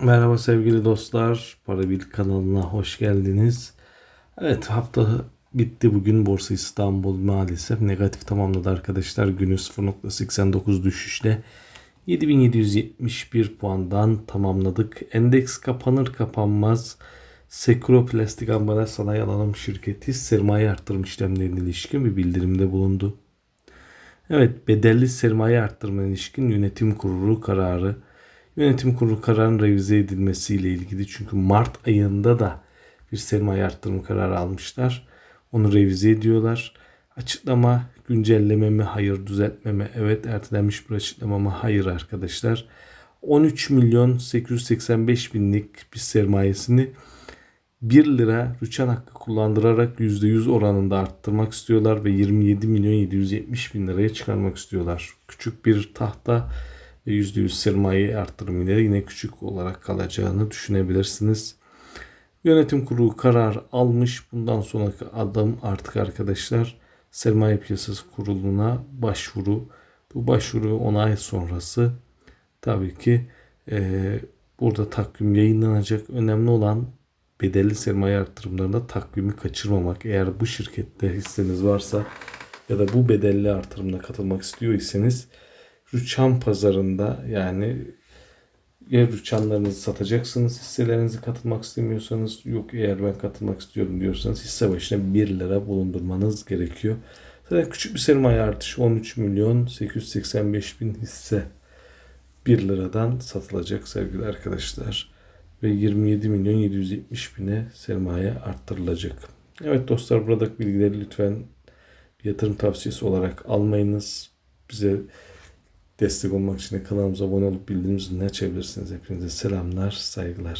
Merhaba sevgili dostlar. Para Bil kanalına hoş geldiniz. Evet hafta bitti bugün Borsa İstanbul maalesef negatif tamamladı arkadaşlar. Günü 0.89 düşüşle 7771 puandan tamamladık. Endeks kapanır kapanmaz Sekuro Plastik Ambalaj Sanayi Alanım Şirketi sermaye arttırım işlemlerine ilişkin bir bildirimde bulundu. Evet bedelli sermaye arttırma ilişkin yönetim kurulu kararı Yönetim kurulu kararının revize edilmesiyle ilgili çünkü Mart ayında da bir sermaye arttırma kararı almışlar. Onu revize ediyorlar. Açıklama güncelleme mi? Hayır. Düzeltme mi? Evet. Ertelenmiş bir açıklama mı? Hayır arkadaşlar. 13 milyon 885 binlik bir sermayesini 1 lira rüçhan hakkı kullandırarak %100 oranında arttırmak istiyorlar ve 27 milyon 770 bin liraya çıkarmak istiyorlar. Küçük bir tahta %100 sermaye arttırımıyla yine küçük olarak kalacağını düşünebilirsiniz. Yönetim kurulu karar almış. Bundan sonraki adım artık arkadaşlar sermaye piyasası kuruluna başvuru. Bu başvuru 10 ay sonrası tabii ki e, burada takvim yayınlanacak. Önemli olan bedelli sermaye artırımlarında takvimi kaçırmamak. Eğer bu şirkette hisseniz varsa ya da bu bedelli artırımına katılmak istiyorsanız rüçhan pazarında yani ya rüçhanlarınızı satacaksınız hisselerinizi katılmak istemiyorsanız yok eğer ben katılmak istiyorum diyorsanız hisse başına 1 lira bulundurmanız gerekiyor. Zaten küçük bir sermaye artışı 13 milyon 885 bin hisse 1 liradan satılacak sevgili arkadaşlar. Ve 27 milyon 770 bine sermaye arttırılacak. Evet dostlar buradaki bilgileri lütfen yatırım tavsiyesi olarak almayınız. Bize destek olmak için kanalımıza abone olup bildirim zilini açabilirsiniz. Hepinize selamlar, saygılar.